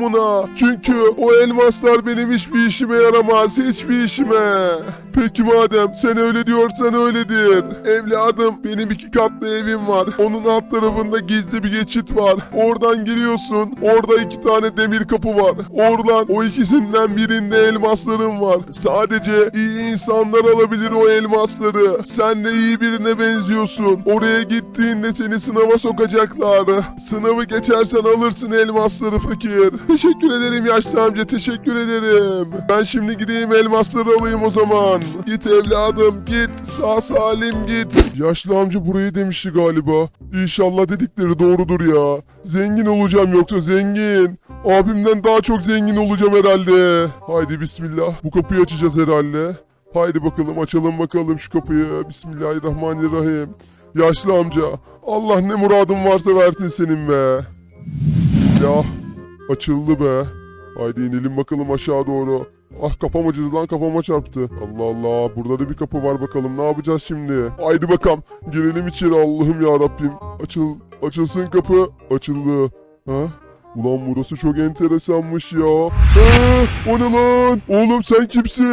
buna. Çünkü o elmaslar benim hiçbir işime yaramaz. Hiçbir işime. Peki madem sen öyle diyorsan öyledir. Evladım benim iki katlı evim var. Onun alt tarafında gizli bir geçit var. Oradan giriyorsun. Orada iki tane demir kapı var. Oradan o ikisinden birinde elmaslarım var. Sadece iyi insanlar alabilir o elmasları. Sen de iyi birine benziyorsun. Oraya gittiğinde seni sınava sokacaklar. Sınavı geçersen alırsın elmasları fakir. Teşekkür ederim yaşlı amca teşekkür ederim. Ben şimdi gideyim elmasları alayım o zaman. Git evladım git sağ salim git. Yaşlı amca burayı demişti galiba. İnşallah dedikleri doğrudur ya. Zengin olacağım yoksa zengin. Abimden daha çok zengin olacağım herhalde. Haydi bismillah. Bu kapıyı açacağız herhalde. Haydi bakalım açalım bakalım şu kapıyı. Bismillahirrahmanirrahim. Yaşlı amca Allah ne muradın varsa versin senin be. Bismillah. Açıldı be. Haydi inelim bakalım aşağı doğru. Ah kafam acıdı lan kafama çarptı. Allah Allah burada da bir kapı var bakalım ne yapacağız şimdi. Haydi bakalım girelim içeri Allah'ım ya Rabbim. Açıl açılsın kapı. Açıldı. Ha? Ulan burası çok enteresanmış ya. Ha, o ne lan? Oğlum sen kimsin?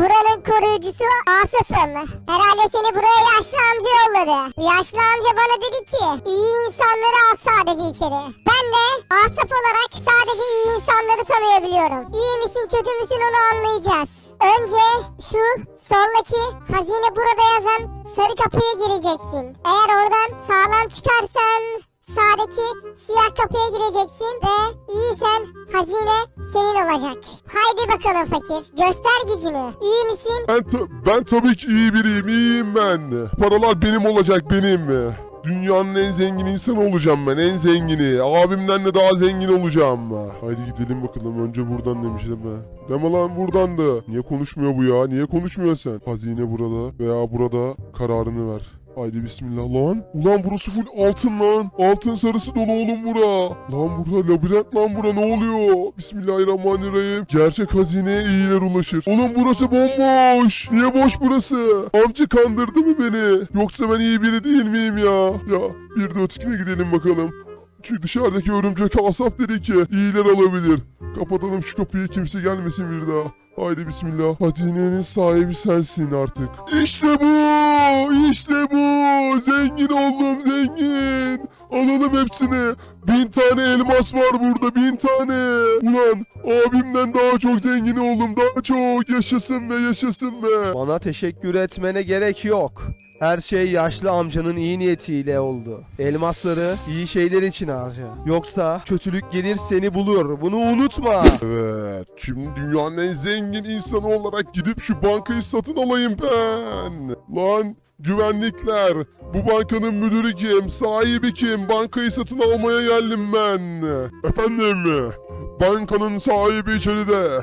Buranın koruyucusu Asaf'ım. Herhalde seni buraya yaşlı amca yolladı. Yaşlı amca bana dedi ki iyi insanları at sadece içeri. Ben de Asaf olarak sadece iyi insanları tanıyabiliyorum. İyi misin kötü müsün onu anlayacağız. Önce şu soldaki hazine burada yazan sarı kapıya gireceksin. Eğer oradan sağlam çıkarsan sağdaki siyah kapıya gireceksin ve iyisen hazine senin olacak. Haydi bakalım fakir göster gücünü. İyi misin? Ben, ta- ben tabii ki iyi biriyim, iyiyim ben. Paralar benim olacak, benim. Dünyanın en zengin insanı olacağım ben, en zengini. Abimden de daha zengin olacağım. Haydi gidelim bakalım, önce buradan demiştim be. Deme lan buradan da. Niye konuşmuyor bu ya, niye konuşmuyor sen? Hazine burada veya burada kararını ver. Haydi bismillah lan. Ulan burası full altın lan. Altın sarısı dolu oğlum bura. Lan burada labirent lan bura ne oluyor? Bismillahirrahmanirrahim. Gerçek hazineye iyiler ulaşır. Oğlum burası bomboş. Niye boş burası? Amca kandırdı mı beni? Yoksa ben iyi biri değil miyim ya? Ya bir de ötekine gidelim bakalım. Çünkü dışarıdaki örümcek asap dedi ki iyiler alabilir. Kapatalım şu kapıyı kimse gelmesin bir daha. Haydi bismillah. Hazinenin sahibi sensin artık. İşte bu! İşte bu! Zengin oldum zengin! Alalım hepsini. Bin tane elmas var burada bin tane. Ulan abimden daha çok zengin oldum. Daha çok yaşasın be yaşasın be. Bana teşekkür etmene gerek yok. Her şey yaşlı amcanın iyi niyetiyle oldu. Elmasları iyi şeyler için harca. Yoksa kötülük gelir seni bulur. Bunu unutma. Evet, şimdi dünyanın en zengin insanı olarak gidip şu bankayı satın alayım ben. Lan güvenlikler, bu bankanın müdürü kim, sahibi kim, bankayı satın almaya geldim ben. Efendim, bankanın sahibi içeride,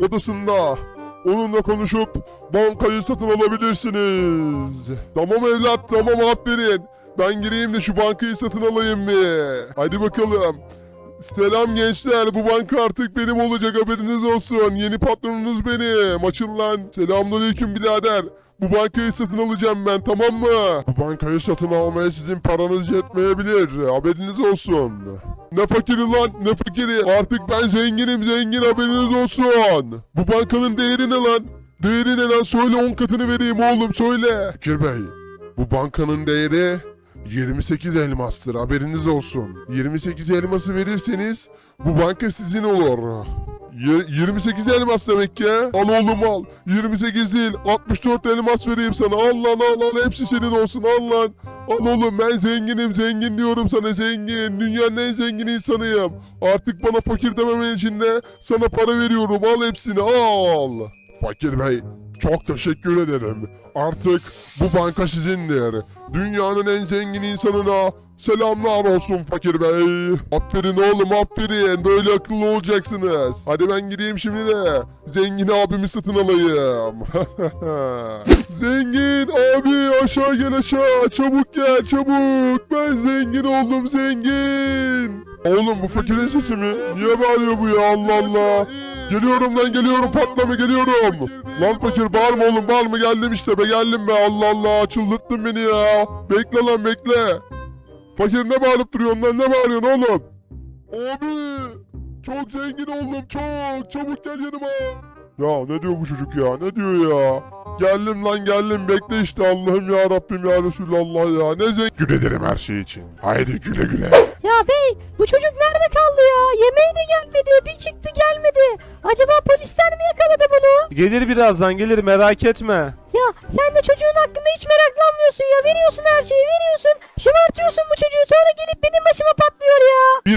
odasında. Onunla konuşup bankayı satın alabilirsiniz. Tamam evlat, tamam aferin. Ben gireyim de şu bankayı satın alayım bir. Hadi bakalım. Selam gençler bu banka artık benim olacak haberiniz olsun. Yeni patronunuz benim. Açın lan. Selamünaleyküm birader. Bu bankayı satın alacağım ben tamam mı? Bu bankayı satın almaya sizin paranız yetmeyebilir. Haberiniz olsun. Ne fakiri lan ne fakiri. Artık ben zenginim zengin haberiniz olsun. Bu bankanın değeri ne lan? Değeri ne lan? Söyle 10 katını vereyim oğlum söyle. Fikir Bey bu bankanın değeri 28 elmastır haberiniz olsun. 28 elması verirseniz bu banka sizin olur. Y- 28 elmas demek ki. Al oğlum al. 28 değil 64 elmas vereyim sana. Al lan al al hepsi senin olsun al lan. Al oğlum ben zenginim zengin diyorum sana zengin. Dünyanın en zengin insanıyım. Artık bana fakir dememen için de sana para veriyorum. Al hepsini al. Fakir bey çok teşekkür ederim. Artık bu banka sizindir. Dünyanın en zengin insanına selamlar olsun fakir bey. Aferin oğlum aferin. Böyle akıllı olacaksınız. Hadi ben gideyim şimdi de zengin abimi satın alayım. zengin abi aşağı gel aşağı. Çabuk gel çabuk. Ben zengin oldum zengin. Oğlum bu fakirin sesi mi? Niye bağırıyor bu ya Allah Allah. Geliyorum lan geliyorum patlama geliyorum. Lan fakir bağırma oğlum bağırma geldim işte be geldim be Allah Allah çıldırttın beni ya. Bekle lan bekle. Fakir ne bağırıp duruyorsun lan ne bağırıyorsun oğlum? Abi Çok zengin oldum çok. Çabuk gel yanıma. Ya ne diyor bu çocuk ya? Ne diyor ya? Geldim lan geldim bekle işte Allah'ım ya Rabbim ya Resulallah ya. Ne zengin. Güle ederim her şey için. Haydi güle güle. Ya bey bu çocuk nerede kaldı ya? Yemeğe de gelmedi. Bir çıktı gelmedi. Acaba polisler mi yakaladı bunu? Gelir birazdan gelir merak etme. Ya sen de çocuğun hakkında hiç meraklanmıyorsun ya. Veriyorsun her şeyi veriyorsun.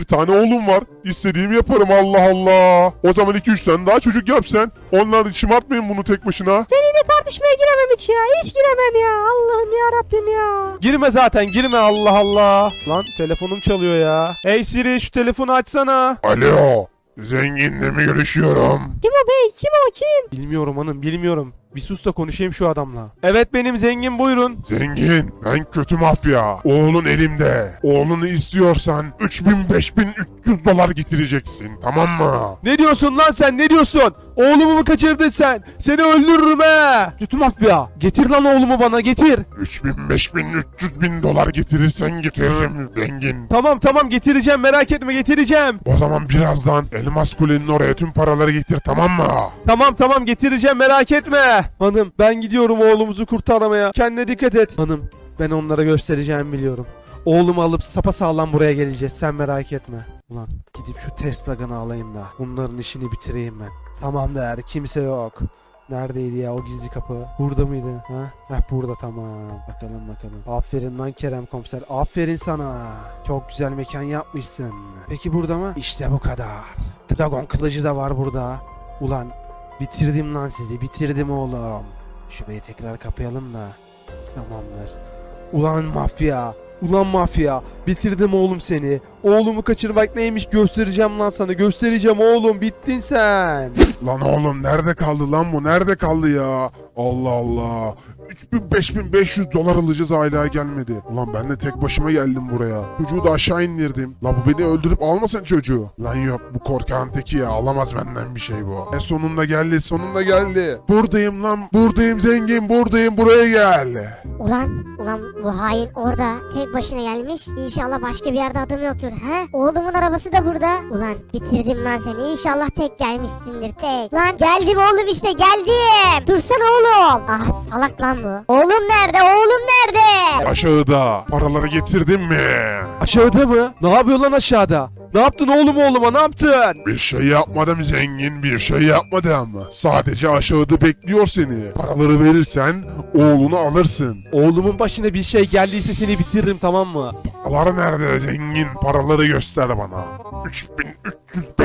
Tane oğlum var. İstediğimi yaparım Allah Allah. O zaman 2-3 tane daha çocuk yap sen. Onlar şımartmayın bunu tek başına. Seninle tartışmaya giremem hiç ya. Hiç giremem ya. Allah'ım ya Rabbim ya. Girme zaten girme Allah Allah. Lan telefonum çalıyor ya. Hey Siri şu telefonu açsana. Alo. Zenginle mi görüşüyorum? Kim o bey? Kim o kim? Bilmiyorum hanım bilmiyorum. Bir sus da konuşayım şu adamla. Evet benim zengin buyurun. Zengin, ben kötü mafya. Oğlun elimde. Oğlunu istiyorsan 3000 5300 dolar getireceksin. Tamam mı? Ne diyorsun lan sen ne diyorsun? Oğlumu mu kaçırdın sen? Seni öldürürüm he. Kötü mafya. Getir lan oğlumu bana getir. 3000 5000 300 bin dolar getirirsen getiririm zengin. Tamam tamam getireceğim merak etme getireceğim. O zaman birazdan Elmas Kule'nin oraya tüm paraları getir tamam mı? Tamam tamam getireceğim merak etme. Hanım ben gidiyorum oğlumuzu kurtarmaya. Kendine dikkat et. Hanım ben onlara göstereceğimi biliyorum. Oğlumu alıp sapasağlam buraya geleceğiz sen merak etme. Ulan gidip şu Tesla Gun'ı alayım da bunların işini bitireyim ben. Tamam der kimse yok. Neredeydi ya o gizli kapı? Burada mıydı? Ha? Heh burada tamam. Bakalım bakalım. Aferin lan Kerem komiser. Aferin sana. Çok güzel mekan yapmışsın. Peki burada mı? İşte bu kadar. Dragon kılıcı da var burada. Ulan bitirdim lan sizi. Bitirdim oğlum. Şurayı tekrar kapayalım da. Tamamdır. Ulan mafya. Ulan mafya. Bitirdim oğlum seni. Oğlumu kaçırmak neymiş göstereceğim lan sana. Göstereceğim oğlum. Bittin sen. Lan oğlum nerede kaldı lan bu? Nerede kaldı ya? Allah Allah. 3000 5500 dolar alacağız hala gelmedi. Ulan ben de tek başıma geldim buraya. Çocuğu da aşağı indirdim. La bu beni öldürüp almasın çocuğu. Lan yok bu korkan teki ya. Alamaz benden bir şey bu. E sonunda geldi sonunda geldi. Buradayım lan buradayım zengin buradayım buraya gel. Ulan, ulan bu hain orada tek başına gelmiş. İnşallah başka bir yerde adım yoktur. He? Oğlumun arabası da burada. Ulan bitirdim lan seni. İnşallah tek gelmişsindir tek. Lan geldim oğlum işte geldim. Dursana oğlum. Ah salak lan bu. Oğlum nerede? Oğlum nerede? Aşağıda. Paraları getirdin mi? Aşağıda mı? Ne yapıyor lan aşağıda? Ne yaptın oğlum oğluma ne yaptın? Bir şey yapmadım zengin bir şey yapmadım. Sadece aşağıda bekliyor seni. Paraları verirsen oğlunu alırsın. Oğlumun başına bir şey geldiyse seni bitiririm tamam mı? Paralar nerede zengin? Paraları göster bana.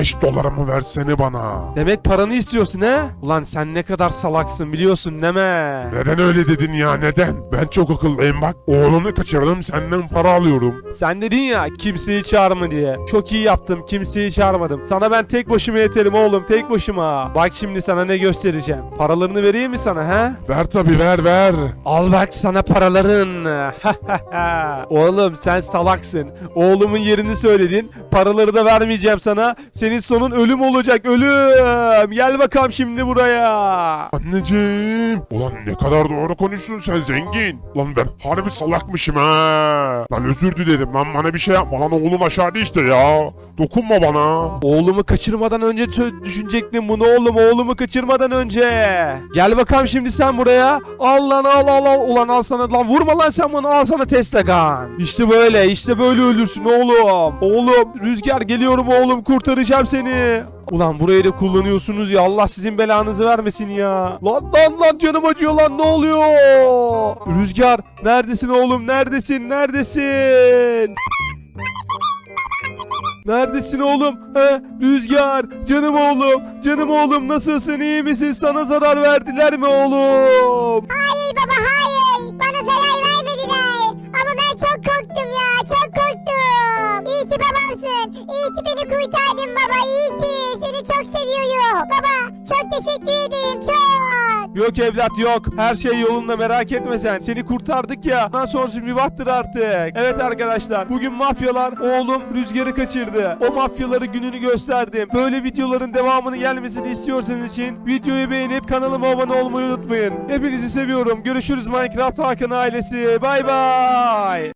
3305 dolarımı versene bana. Demek paranı istiyorsun he? Ulan sen ne kadar salaksın biliyorsun deme. Neden öyle dedin ya neden? Ben çok akıllıyım bak. Oğlunu kaçırdım senden para alıyorum. Sen dedin ya kimseyi çağırma diye. Çok iyi yaptım kimseyi çağırmadım. Sana ben tek başıma yeterim oğlum tek başıma. Bak şimdi sana ne göstereceğim. Paralarını vereyim mi sana he? Ver tabi ver ver. Al bak sana paraların. Oğlum sen salaksın. Oğlumun yerini söyledin. Paraları da vermeyeceğim sana. Senin sonun ölüm olacak ölüm. Gel bakalım şimdi buraya. Anneciğim. Ulan ne kadar doğru konuşsun sen zengin. Lan ben harbi salakmışım ha. Lan özür dilerim lan bana bir şey yapma lan oğlum aşağıda işte ya. Dokunma bana. Oğlumu kaçırmadan önce düşünecektim bunu oğlum oğlumu kaçırmadan önce. Gel bakalım şimdi sen buraya. Al lan al al al. Ulan al sana lan vurma lan sen bunu al sana Tesla gun. İşte böyle işte böyle ölürsün oğlum. Oğlum rüzgar geliyorum oğlum kurtaracağım seni. Ulan burayı da kullanıyorsunuz ya Allah sizin belanızı vermesin ya. Lan lan lan canım acıyor lan ne oluyor? Rüzgar neredesin oğlum neredesin neredesin? Neredesin oğlum? He? Rüzgar, canım oğlum, canım oğlum nasılsın iyi misin? Sana zarar verdiler mi oğlum? Hayır. Beni kurtardın baba. İyi ki. Seni çok seviyorum. Baba çok teşekkür ederim. Çok. Yok evlat yok. Her şey yolunda merak etme sen. Seni kurtardık ya. Ondan sonrası mübahtır artık. Evet arkadaşlar. Bugün mafyalar oğlum Rüzgar'ı kaçırdı. O mafyaları gününü gösterdim. Böyle videoların devamını gelmesini istiyorsanız için videoyu beğenip kanalıma abone olmayı unutmayın. Hepinizi seviyorum. Görüşürüz Minecraft Hakan ailesi. Bay bay.